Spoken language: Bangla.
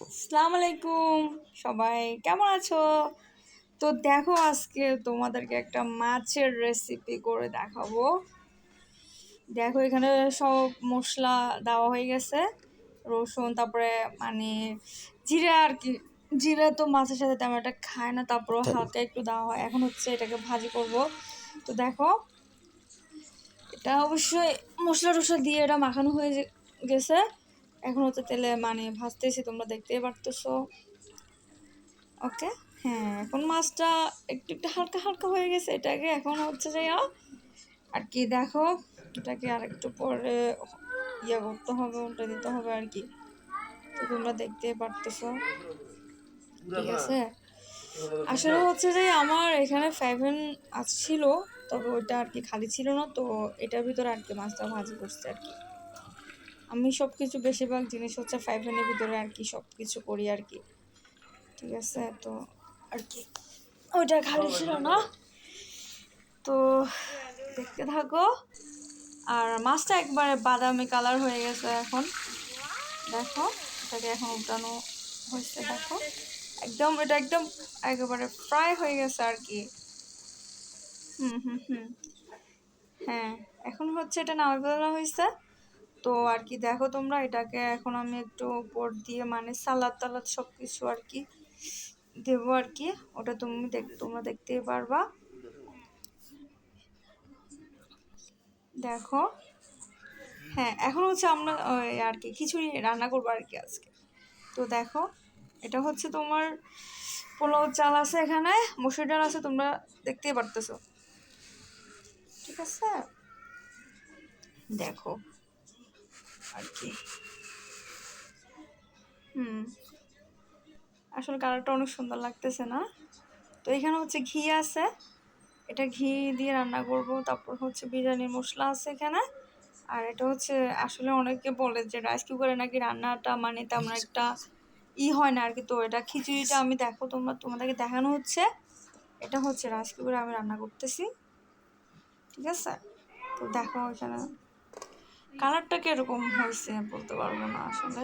আসসালামু আলাইকুম। সবাই কেমন আছো? তো দেখো আজকে তোমাদেরকে একটা মাছের রেসিপি করে দেখাবো। দেখো এখানে সব মশলা দেওয়া হয়ে গেছে। রসুন তারপরে মানে জিরা আর কি। জিরা তো মাছের সাথে তেমন একটা খায় না তারপরে হালকা একটু দেওয়া হয়। এখন হচ্ছে এটাকে ভাজি করব। তো দেখো এটা অবশ্যই মশলা টশলা দিয়ে এটা মাখানো হয়ে গেছে। এখন হচ্ছে তেলে মানে ভাজতেছি তোমরা দেখতেই পারতেছো। ওকে হ্যাঁ এখন মাছটা একটু একটু হালকা হালকা হয়ে গেছে, এটাকে এখন হচ্ছে যে আর কি দেখো, এটাকে আর একটু পরে ইয়ে করতে হবে, উল্টে দিতে হবে আর কি। তো তোমরা দেখতে পারতেছো। ঠিক আছে? আসলে হচ্ছে যে আমার এখানে ফাইভেন ছিল, তবে ওইটা আর কি খালি ছিল না, তো এটার ভিতরে আর কি মাছটা ভাজি করছে আর কি। আমি সব কিছু বেশিরভাগ জিনিস হচ্ছে ফাইভ ফাইভেনের ভিতরে আর কি সব কিছু করি আর কি। ঠিক আছে? তো আর কি। ওইটা খালি ছিল না। তো দেখতে থাকো। আর মাছটা একবারে বাদামি কালার হয়ে গেছে এখন। দেখো এটাকে এখন উল্টানো হয়েছে দেখো। একদম এটা একদম একেবারে ফ্রাই হয়ে গেছে আর কি। হুম হুম হুম। হ্যাঁ এখন হচ্ছে এটা নামে ফেলা হয়েছে। তো আর কি দেখো তোমরা, এটাকে এখন আমি একটু উপর দিয়ে মানে সালাদ তালাদ সব কিছু আর কি দেবো আর কি। ওটা তুমি দেখ, তোমরা দেখতেই পারবা। দেখো হ্যাঁ এখন হচ্ছে আমরা আর কি খিচুড়ি রান্না করব আর কি আজকে। তো দেখো, এটা হচ্ছে তোমার পোলাও চাল আছে এখানে, মসুর ডাল আছে, তোমরা দেখতেই পারতেছো। ঠিক আছে? দেখো আর কি হুম। আসলে কালারটা অনেক সুন্দর লাগতেছে না? তো এখানে হচ্ছে ঘি আছে। এটা ঘি দিয়ে রান্না করব। তারপর হচ্ছে বিরিয়ানির মশলা আছে এখানে। আর এটা হচ্ছে আসলে অনেকে বলে যে রাইস কুকারে নাকি রান্নাটা মানে তেমন একটা ই হয় না আর কি তো এটা খিচুড়িটা আমি দেখো তোমরা, তোমাদেরকে দেখানো হচ্ছে। এটা হচ্ছে রাইস কুকারে আমি রান্না করতেছি। ঠিক আছে? তো দেখো এখানে। কালারটা কীরকম হয়েছে বলতে পারব না আসলে।